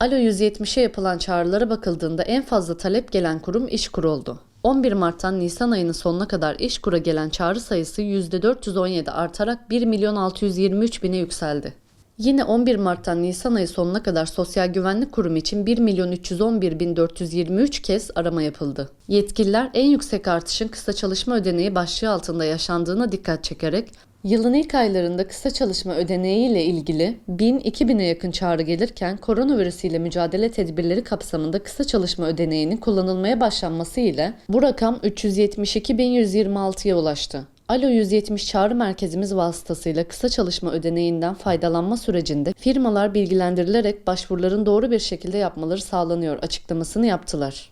Alo 170'e yapılan çağrılara bakıldığında en fazla talep gelen kurum İşkur oldu. 11 Mart'tan Nisan ayının sonuna kadar İşkur'a gelen çağrı sayısı %417 artarak 1 milyon 623 bine yükseldi. Yine 11 Mart'tan Nisan ayı sonuna kadar Sosyal Güvenlik Kurumu için 1 milyon 311 bin 423 kez arama yapıldı. Yetkililer en yüksek artışın kısa çalışma ödeneği başlığı altında yaşandığına dikkat çekerek Yılın ilk aylarında kısa çalışma ödeneği ile ilgili 1000-2000'e yakın çağrı gelirken koronavirüs ile mücadele tedbirleri kapsamında kısa çalışma ödeneğinin kullanılmaya başlanması ile bu rakam 372.126'ya ulaştı. Alo 170 çağrı merkezimiz vasıtasıyla kısa çalışma ödeneğinden faydalanma sürecinde firmalar bilgilendirilerek başvuruların doğru bir şekilde yapmaları sağlanıyor açıklamasını yaptılar.